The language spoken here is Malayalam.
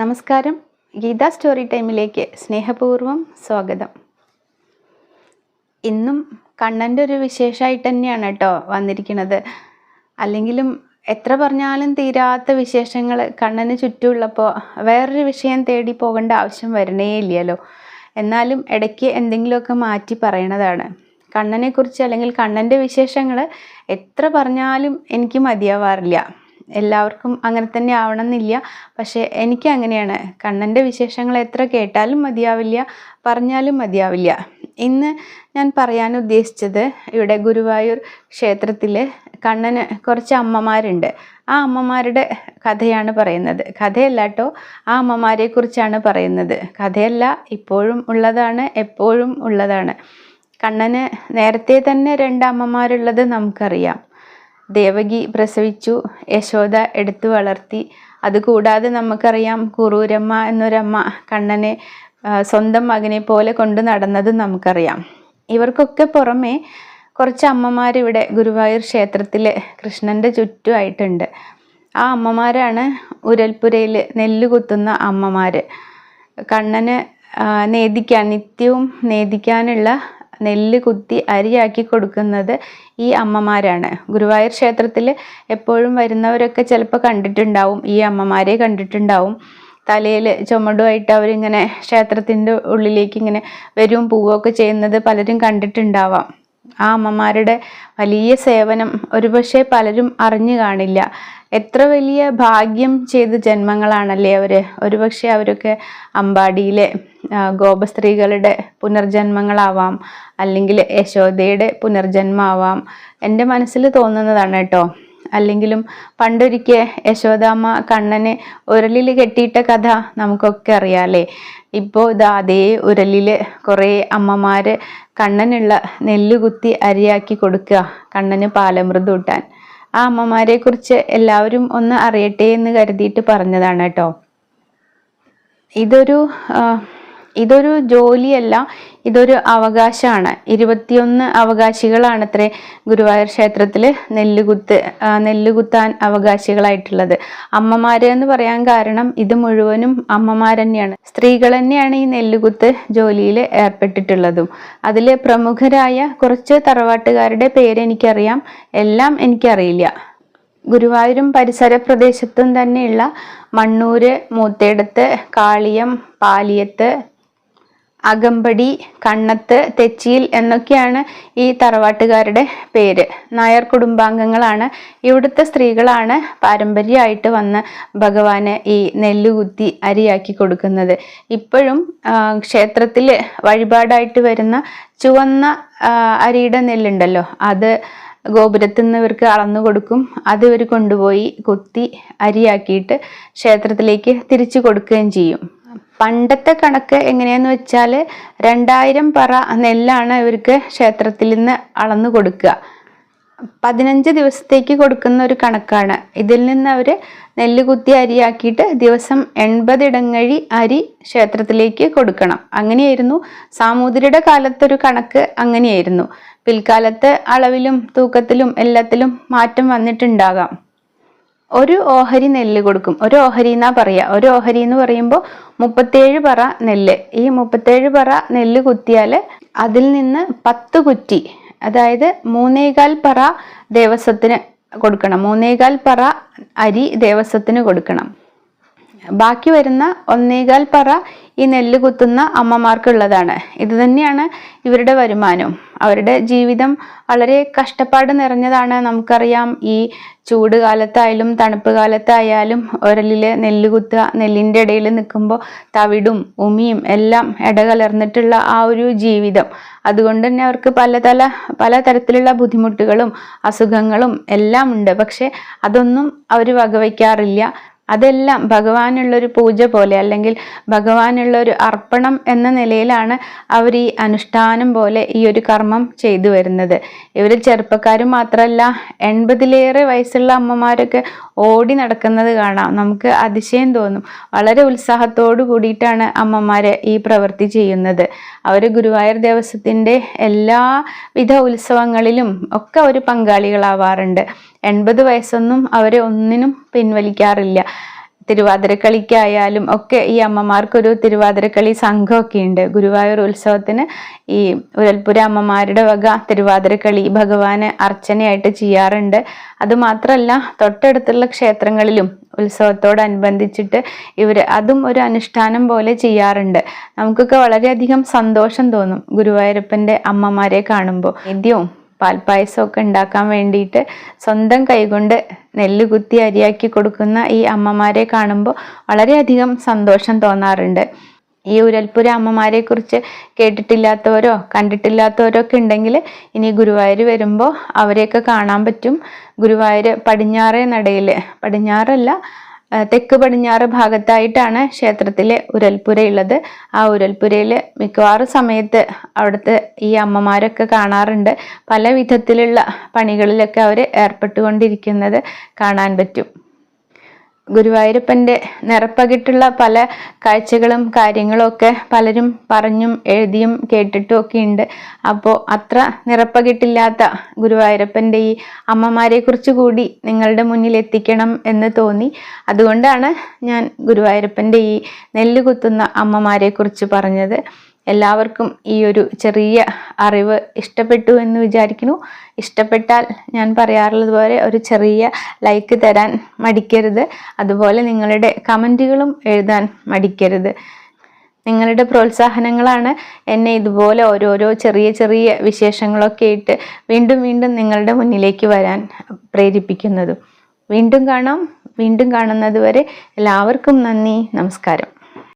നമസ്കാരം. ഗീത സ്റ്റോറി ടൈമിലേക്ക് സ്നേഹപൂർവം സ്വാഗതം. ഇന്നും കണ്ണന്റെ ഒരു വിശേഷമായിട്ട് തന്നെയാണ് കേട്ടോ വന്നിരിക്കുന്നത്. അല്ലെങ്കിലും എത്ര പറഞ്ഞാലും തീരാത്ത വിശേഷങ്ങൾ കണ്ണന് ചുറ്റുമുള്ളപ്പോൾ വേറൊരു വിഷയം തേടി പോകേണ്ട ആവശ്യം വരണേ ഇല്ലല്ലോ. എന്നാലും ഇടയ്ക്ക് എന്തെങ്കിലുമൊക്കെ മാറ്റി പറയണതാണ്. കണ്ണനെക്കുറിച്ച് അല്ലെങ്കിൽ കണ്ണന്റെ വിശേഷങ്ങൾ എത്ര പറഞ്ഞാലും എനിക്ക് മതിയാവാറില്ല. എല്ലാവർക്കും അങ്ങനെ തന്നെ ആവണമെന്നില്ല. പക്ഷേ എനിക്ക് അങ്ങനെയാണ് കണ്ണന്റെ വിശേഷങ്ങൾ എത്ര കേട്ടാലും മതിയാവില്ല പറഞ്ഞാലും മതിയാവില്ല. ഇന്ന് ഞാൻ പറയാൻ ഉദ്ദേശിച്ചത് ഇവിടെ ഗുരുവായൂർ ക്ഷേത്രത്തിൽ കണ്ണന് കുറച്ച് അമ്മമാരുണ്ട്. ആ അമ്മമാരുടെ കഥയാണ് പറയുന്നത്. കഥയല്ല കേട്ടോ ആ അമ്മമാരെ കുറിച്ചാണ് പറയുന്നത്. കഥയല്ല ഇപ്പോഴും ഉള്ളതാണ് എപ്പോഴും ഉള്ളതാണ്. കണ്ണന് നേരത്തെ തന്നെ രണ്ട് അമ്മമാരുള്ളത് നമുക്കറിയാം. ദേവകി പ്രസവിച്ചു യശോദ എടുത്തു വളർത്തി. അതുകൂടാതെ നമുക്കറിയാം കുറൂരമ്മ എന്നൊരമ്മ കണ്ണനെ സ്വന്തം മകനെ പോലെ കൊണ്ട് നടന്നത് നമുക്കറിയാം. ഇവർക്കൊക്കെ പുറമെ കുറച്ച് അമ്മമാരിവിടെ ഗുരുവായൂർ ക്ഷേത്രത്തിൽ കൃഷ്ണന്റെ ചുറ്റുമായിട്ടുണ്ട് ആ അമ്മമാരാണ് ഉരൽപ്പുരയിൽ നെല്ല് കുത്തുന്ന അമ്മമാർ കണ്ണന് നേദിക്കാൻ നിത്യവും നേദിക്കാനുള്ള നെല്ല് കുത്തി അരിയാക്കി കൊടുക്കുന്നത് ഈ അമ്മമാരാണ്. ഗുരുവായൂർ ക്ഷേത്രത്തിൽ എപ്പോഴും വരുന്നവരൊക്കെ ചിലപ്പോൾ കണ്ടിട്ടുണ്ടാവും. ഈ അമ്മമാരെ കണ്ടിട്ടുണ്ടാവും. തലയിൽ ചുമടുമായിട്ട് അവരിങ്ങനെ ക്ഷേത്രത്തിന്റെ ഉള്ളിലേക്ക് ഇങ്ങനെ വരും പോവുകയൊക്കെ ചെയ്യുന്നത് പലരും കണ്ടിട്ടുണ്ടാവാം. ആ അമ്മമാരുടെ വലിയ സേവനം ഒരുപക്ഷെ പലരും അറിഞ്ഞു കാണില്ല. എത്ര വലിയ ഭാഗ്യം ചെയ്ത ജന്മങ്ങളാണല്ലേ അവർ ഒരുപക്ഷെ അവരൊക്കെ അമ്പാടിയിലെ ഗോപസ്ത്രീകളുടെ പുനർജന്മങ്ങളാവാം അല്ലെങ്കിൽ യശോദയുടെ പുനർജന്മമാവാം. എന്റെ മനസ്സിൽ തോന്നുന്നതാണ് കേട്ടോ. അല്ലെങ്കിലും പണ്ടൊരിക്കൽ യശോദാമ്മ കണ്ണനെ ഉരലിൽ കെട്ടിയിട്ട കഥ നമുക്കൊക്കെ അറിയാലേ ഇപ്പോൾ ഇത് അതേ ഉരലിൽ കുറേ അമ്മമാർ കണ്ണനുള്ള നെല്ല് കുത്തി അരിയാക്കി കൊടുക്കുക കണ്ണന് പാലമൃത് കൂട്ടാൻ ആ അമ്മമാരെ കുറിച്ച് എല്ലാവരും ഒന്ന് അറിയട്ടെ എന്ന് കരുതിയിട്ട് പറഞ്ഞതാണ് കേട്ടോ. ഇതൊരു ഇതൊരു ജോലിയല്ല ഇതൊരു അവകാശമാണ്. ഇരുപത്തിയൊന്ന് അവകാശികളാണ് അത്രേ ഗുരുവായൂർ ക്ഷേത്രത്തിൽ നെല്ലുകുത്ത് നെല്ലുകുത്താൻ അവകാശികളായിട്ടുള്ളത്. അമ്മമാരെ എന്ന് പറയാൻ കാരണം ഇത് മുഴുവനും അമ്മമാർ തന്നെയാണ് സ്ത്രീകൾ തന്നെയാണ് ഈ നെല്ലുകുത്ത് ജോലിയിൽ ഏർപ്പെട്ടിട്ടുള്ളതും. അതിൽ പ്രമുഖരായ കുറച്ച് തറവാട്ടുകാരുടെ പേര് എനിക്കറിയാം എല്ലാം എനിക്കറിയില്ല. ഗുരുവായൂരും പരിസര പ്രദേശത്തും തന്നെയുള്ള മണ്ണൂര് മൂത്തേടത്ത് കാളിയം പാലിയത്ത് അകമ്പടി കണ്ണത്ത് തെച്ചിയിൽ എന്നൊക്കെയാണ് ഈ തറവാട്ടുകാരുടെ പേര്. നായർ കുടുംബാംഗങ്ങളാണ്. ഇവിടുത്തെ സ്ത്രീകളാണ് പാരമ്പര്യമായിട്ട് വന്ന് ഭഗവാന് ഈ നെല്ലുകുത്തി അരിയാക്കി കൊടുക്കുന്നത്. ഇപ്പോഴും ക്ഷേത്രത്തിൽ വഴിപാടായിട്ട് വരുന്ന ചുവന്ന അരിയുടെ നെല്ലുണ്ടല്ലോ അത് ഗോപുരത്തിൽ നിന്ന് ഇവർക്ക് അളന്നു കൊടുക്കും. അത് ഇവർ കൊണ്ടുപോയി കുത്തി അരിയാക്കിയിട്ട് ക്ഷേത്രത്തിലേക്ക് തിരിച്ചു കൊടുക്കുകയും ചെയ്യും. പണ്ടത്തെ കണക്ക് എങ്ങനെയാന്ന് വെച്ചാൽ രണ്ടായിരം പറ നെല്ലാണ് ഇവർക്ക് ക്ഷേത്രത്തിൽ നിന്ന് അളന്നു കൊടുക്കുക. പതിനഞ്ച് ദിവസത്തേക്ക് കൊടുക്കുന്ന ഒരു കണക്കാണ്. ഇതിൽ നിന്ന് അവർ നെല്ല് കുത്തി അരിയാക്കിയിട്ട് ദിവസം എൺപത് ഇടങ്ങഴി അരി ക്ഷേത്രത്തിലേക്ക് കൊടുക്കണം. അങ്ങനെയായിരുന്നു. സാമൂതിരിയുടെ കാലത്തൊരു കണക്ക് അങ്ങനെയായിരുന്നു. പിൽക്കാലത്ത് അളവിലും തൂക്കത്തിലും എല്ലാത്തിലും മാറ്റം വന്നിട്ടുണ്ടാകാം. ഒരു ഓഹരി നെല്ല് കൊടുക്കും. ഒരു ഓഹരി എന്നാ പറയുക ഒരു ഓഹരി എന്ന് പറയുമ്പോൾ മുപ്പത്തേഴ് പറ നെല്ല്. ഈ മുപ്പത്തേഴ് പറ നെല്ല് കുത്തിയാൽ അതിൽ നിന്ന് പത്ത് കുറ്റി അതായത് മൂന്നേകാൽ പറ ദേവസ്വത്തിന് കൊടുക്കണം. മൂന്നേകാൽ പറ അരി ദേവസ്വത്തിന് കൊടുക്കണം. ബാക്കി വരുന്ന ഒന്നേകാൽ പറ ഈ നെല്ല് കുത്തുന്ന അമ്മമാർക്കുള്ളതാണ്. ഇത് തന്നെയാണ് ഇവരുടെ വരുമാനവും അവരുടെ ജീവിതം വളരെ കഷ്ടപ്പാട് നിറഞ്ഞതാണ് നമുക്കറിയാം. ഈ ചൂട് കാലത്തായാലും തണുപ്പ് കാലത്തായാലും ഒരലിൽ നെല്ല് കുത്തുക നെല്ലിന്റെ ഇടയിൽ നിൽക്കുമ്പോൾ തവിടും ഉമിയും എല്ലാം ഇടകലർന്നിട്ടുള്ള ആ ഒരു ജീവിതം. അതുകൊണ്ട് തന്നെ അവർക്ക് പലതല പല തരത്തിലുള്ള ബുദ്ധിമുട്ടുകളും അസുഖങ്ങളും എല്ലാം ഉണ്ട്. പക്ഷെ അതൊന്നും അവർ വകവയ്ക്കാറില്ല. അതെല്ലാം ഭഗവാനുള്ളൊരു പൂജ പോലെ അല്ലെങ്കിൽ ഭഗവാനുള്ളൊരു അർപ്പണം എന്ന നിലയിലാണ് അവർ ഈ അനുഷ്ഠാനം പോലെ ഈ ഒരു കർമ്മം ചെയ്തു വരുന്നത്. ഇവർ ചെറുപ്പക്കാർ മാത്രമല്ല എൺപതിലേറെ വയസ്സുള്ള അമ്മമാരൊക്കെ ഓടി നടക്കുന്നത് കാണാം. നമുക്ക് അതിശയം തോന്നും. വളരെ ഉത്സാഹത്തോടു കൂടിയിട്ടാണ് അമ്മമാർ ഈ പ്രവൃത്തി ചെയ്യുന്നത്. അവർ ഗുരുവായൂർ ദേവസ്വത്തിന്റെ എല്ലാവിധ ഉത്സവങ്ങളിലും ഒക്കെ അവർ പങ്കാളികളാവാറുണ്ട്. എൺപത് വയസ്സൊന്നും അവരെ ഒന്നിനും പിൻവലിക്കാറില്ല. തിരുവാതിരക്കളിക്കായാലും ഒക്കെ ഈ അമ്മമാർക്കൊരു തിരുവാതിരക്കളി സംഘമൊക്കെ ഉണ്ട് ഗുരുവായൂർ ഉത്സവത്തിന് ഈ ഉരൽപുര അമ്മമാരുടെ വക തിരുവാതിരക്കളി ഭഗവാന് അർച്ചനയായിട്ട് ചെയ്യാറുണ്ട്. അതുമാത്രമല്ല തൊട്ടടുത്തുള്ള ക്ഷേത്രങ്ങളിലും ഉത്സവത്തോടനുബന്ധിച്ചിട്ട് ഇവർ അതും ഒരു അനുഷ്ഠാനം പോലെ ചെയ്യാറുണ്ട്. നമുക്കൊക്കെ വളരെയധികം സന്തോഷം തോന്നും ഗുരുവായൂരപ്പന്റെ അമ്മമാരെ കാണുമ്പോൾ. നിത്യവും പാൽപ്പായസമൊക്കെ ഉണ്ടാക്കാൻ വേണ്ടിയിട്ട് സ്വന്തം കൈകൊണ്ട് നെല്ല് കുത്തി അരിയാക്കി കൊടുക്കുന്ന ഈ അമ്മമാരെ കാണുമ്പോൾ വളരെയധികം സന്തോഷം തോന്നാറുണ്ട്. ഈ ഉരൽപുര അമ്മമാരെ കുറിച്ച് കേട്ടിട്ടില്ലാത്തവരോ കണ്ടിട്ടില്ലാത്തവരോ ഒക്കെ ഉണ്ടെങ്കിൽ ഇനി ഗുരുവായൂർ വരുമ്പോൾ അവരെയൊക്കെ കാണാൻ പറ്റും. ഗുരുവായൂർ പടിഞ്ഞാറേ നടയിൽ പടിഞ്ഞാറല്ല തെക്ക് പടിഞ്ഞാറ് ഭാഗത്തായിട്ടാണ് ക്ഷേത്രത്തിലെ ഉരൽപ്പുരയുള്ളത് ആ ഉരൽപ്പുരയിൽ മിക്കവാറും സമയത്ത് അവിടുത്തെ ഈ അമ്മമാരൊക്കെ കാണാറുണ്ട്. പല വിധത്തിലുള്ള പണികളിലൊക്കെ അവർ ഏർപ്പെട്ടുകൊണ്ടിരിക്കുന്നത് കാണാൻ പറ്റും. ഗുരുവായൂരപ്പന്റെ നിറപ്പകിട്ടുള്ള പല കാഴ്ചകളും കാര്യങ്ങളും ഒക്കെ പലരും പറഞ്ഞും എഴുതിയും കേട്ടിട്ടും ഒക്കെ ഉണ്ട്. അപ്പോൾ അത്ര നിറപ്പകിട്ടില്ലാത്ത ഗുരുവായൂരപ്പന്റെ ഈ അമ്മമാരെ കുറിച്ച് കൂടി നിങ്ങളുടെ മുന്നിൽ എത്തിക്കണം എന്ന് തോന്നി. അതുകൊണ്ടാണ് ഞാൻ ഗുരുവായൂരപ്പന്റെ ഈ നെല്ല് കുത്തുന്ന അമ്മമാരെ കുറിച്ച് പറഞ്ഞത്. എല്ലാവർക്കും ഈ ഒരു ചെറിയ അറിവ് ഇഷ്ടപ്പെട്ടു എന്ന് വിചാരിക്കുന്നു. ഇഷ്ടപ്പെട്ടാൽ ഞാൻ പറയാറുള്ളത് പോലെ ഒരു ചെറിയ ലൈക്ക് തരാൻ മടിക്കരുത്. അതുപോലെ നിങ്ങളുടെ കമന്റുകളും എഴുതാൻ മടിക്കരുത്. നിങ്ങളുടെ പ്രോത്സാഹനങ്ങളാണ് എന്നെ ഇതുപോലെ ഓരോരോ ചെറിയ ചെറിയ വിശേഷങ്ങളൊക്കെ ഇട്ട് വീണ്ടും വീണ്ടും നിങ്ങളുടെ മുന്നിലേക്ക് വരാൻ പ്രേരിപ്പിക്കുന്നതും. വീണ്ടും കാണാം. വീണ്ടും കാണുന്നത് വരെ എല്ലാവർക്കും നന്ദി. നമസ്കാരം.